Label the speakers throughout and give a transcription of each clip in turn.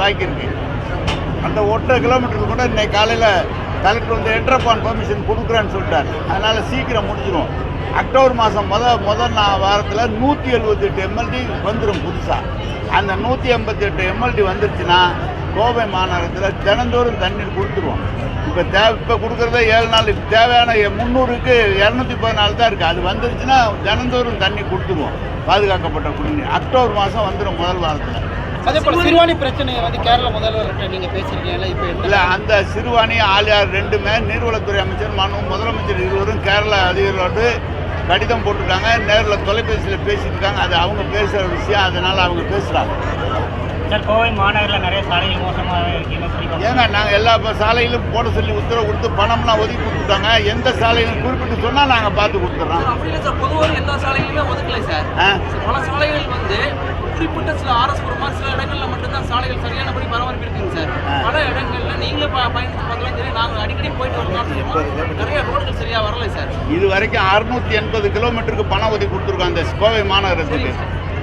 Speaker 1: தாக்கியிருக்கு அந்த ஒன்றரை கிலோமீட்டருக்கு கூட இன்னைக்கு காலையில் கலெக்டர் வந்து என்ட்ரப்பான் பெர்மிஷன் கொடுக்குறேன்னு சொல்லிட்டார். அதனால் சீக்கிரம் முடிஞ்சிடும் அக்டோபர் மாதம் முத முதல் நான் வாரத்தில் நூற்றி எழுபத்தெட்டு எம்எல்டி வந்துடும் புதுசாக அந்த நூற்றி எண்பத்தெட்டு எம்எல்டி வந்துருச்சுன்னா கோவை மாநகரத்தில் தினந்தோறும் தண்ணீர் கொடுத்துருவோம். இப்போ தேவை இப்போ கொடுக்குறத ஏழு நாள் தேவையான எ- முந்நூறுக்கு இரநூத்தி பதினாலு தான் இருக்குது அது வந்துருச்சுன்னா தினந்தோறும் தண்ணி கொடுத்துருவோம். பாதுகாக்கப்பட்ட குடிநீர். அக்டோபர் மாதம் வந்துடும் முதல் வாரத்தில்.
Speaker 2: அதே போல சிறுவாணி பிரச்சனையை வந்து கேரள முதல்வர்கிட்ட நீங்க பேசிருக்கீங்கல்ல இப்போ
Speaker 1: இல்லை அந்த சிறுவாணி ஆலியார் ரெண்டுமே நீர்வளத்துறை அமைச்சர் மனு முதலமைச்சர் இருவரும் கேரள அதிகாரிகளோடு கடிதம் போட்டிருக்காங்க. நேரில் தொலைபேசியில் பேசிட்டு இருக்காங்க. அது அவங்க பேசுகிற விஷயம் அதனால் அவங்க பேசுகிறாங்க
Speaker 3: சார் கோவை மாநகரில் நிறைய சாலைகள் மோசமாக இருக்குன்னு
Speaker 1: ஏங்க நாங்கள் எல்லா சாலையிலும் போட சொல்லி உத்தரவு கொடுத்து பணம்லாம் ஒதுக்கி கொடுத்துட்டாங்க. எந்த சாலையிலும் குறிப்பிட்டு சொன்னால் நாங்கள் பார்த்து கொடுத்துட்றோம்
Speaker 4: அப்படி இல்லை சார் பொதுவாக எல்லா சாலைகளுமே ஒதுக்கலை சார். பல சாலைகள் வந்து குறிப்பிட்ட சில ஆர்எஸ் மாதிரி சில இடங்கள்ல மட்டும்தான் சாலைகள் சரியானபடி பராமரிப்பு இருக்குங்க சார். பல இடங்கள்ல நீங்களே ப- பயணிச்சு பார்க்கலாம் சரி நாங்கள் அடிக்கடி போயிட்டு வரலாம் நிறைய ரோடுகள் சரியா வரல சார்.
Speaker 1: இது வரைக்கும் அறுநூத்தி எண்பது கிலோமீட்டருக்கு பணம் ஒதுக்கி கொடுத்துருக்கோம் அந்த கோவை மாநகரத்துக்கு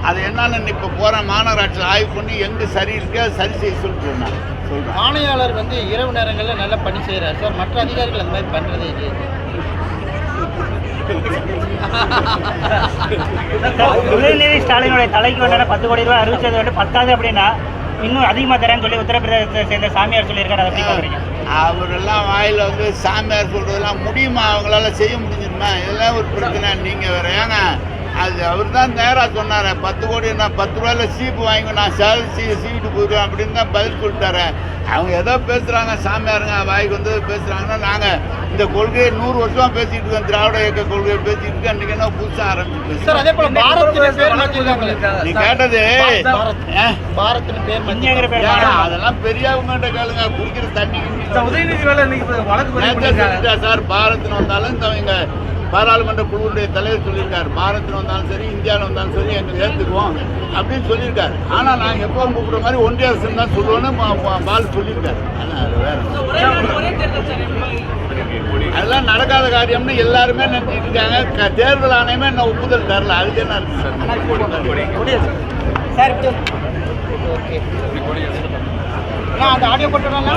Speaker 1: அது என்னன்னு இப்போ போகிற மாநகராட்சியில் ஆய்வு பண்ணி எங்கே சரி இருக்கு அதை சரி செய்ய சொல்லிட்டு நான் சொல்கிறேன்
Speaker 2: ஆணையாளர் வந்து இரவு நேரங்களில் நல்லா பணி செய்கிறார் சார். மற்ற அதிகாரிகள் அந்த மாதிரி பண்ணுறதே இல்லையே.
Speaker 3: உதயநிதி ஸ்டாலினுடைய தலைக்கு வேண்டாம் பத்து கோடி ரூபாய் அறிவிச்சது வந்து பத்தாது அப்படின்னா இன்னும் அதிகமாக தரேன்னு சொல்லி உத்தரப்பிரதேசத்தை சேர்ந்த சாமியார் சொல்லியிருக்காரு. அதை எப்படி பார்க்குறீங்க?
Speaker 1: அவரெல்லாம் வாயில் வந்து சாமியார் சொல்கிறதெல்லாம் முடியுமா? அவங்களால செய்ய முடிஞ்சிருமா? இதெல்லாம் ஒரு பிரச்சனை. நீங்கள் வேற ஏங்க அது அவர் தான் நேராக சொன்னார். பத்து கோடி நான் பத்து ரூபாயில சீப்பு வாங்கி நான் சேலை சீ சீவிட்டு போயிடுவேன் அப்படின்னு தான் பதில் சொல்லிட்டாரு. அவங்க ஏதோ பேசுகிறாங்க சாமியாருங்க வாய்க்கு வந்து பேசுகிறாங்கன்னா நாங்கள் இந்த கொள்கையை நூறு வருஷமாக பேசிகிட்டு இருக்கோம் திராவிட இயக்க கொள்கையை பேசிட்டு இருக்கோம் இன்றைக்கி என்ன புதுசாக ஆரம்பிச்சு
Speaker 2: சார் அதே போல பாரத்னு பேர் மாற்றிருக்காங்களே
Speaker 1: நீ கேட்டது அதெல்லாம் பெரியவங்ககிட்ட கேளுங்க குடிக்கிற தண்ணி சார் பாரத்னு வந்தாலும் இந்த இங்க பாராளுமன்ற குழுவுடைய தலைவர் சொல்லியிருக்காரு. பாரத்னு வந்தாலும் சரி இந்தியாவில் வந்தாலும் சரி எங்களை ஏற்றுக்குவோம் அப்படின்னு சொல்லியிருக்காரு. ஆனால் நாங்கள் எப்பவும் கூப்பிட்ற மாதிரி ஒன்றிய அரசு தான் சொல்லுவோன்னு பால் சொல்லியிருக்காரு? அதெல்லாம் நடக்காத காரியம்னு எல்லாருமே நினைச்சிட்டு இருக்காங்க தேர்தல் ஆணையமே என்ன ஒப்புதல் தரல. அதுக்கு என்ன
Speaker 2: சார்? ஓகே. நான் அந்த ஆடியோ போட்டோம்னா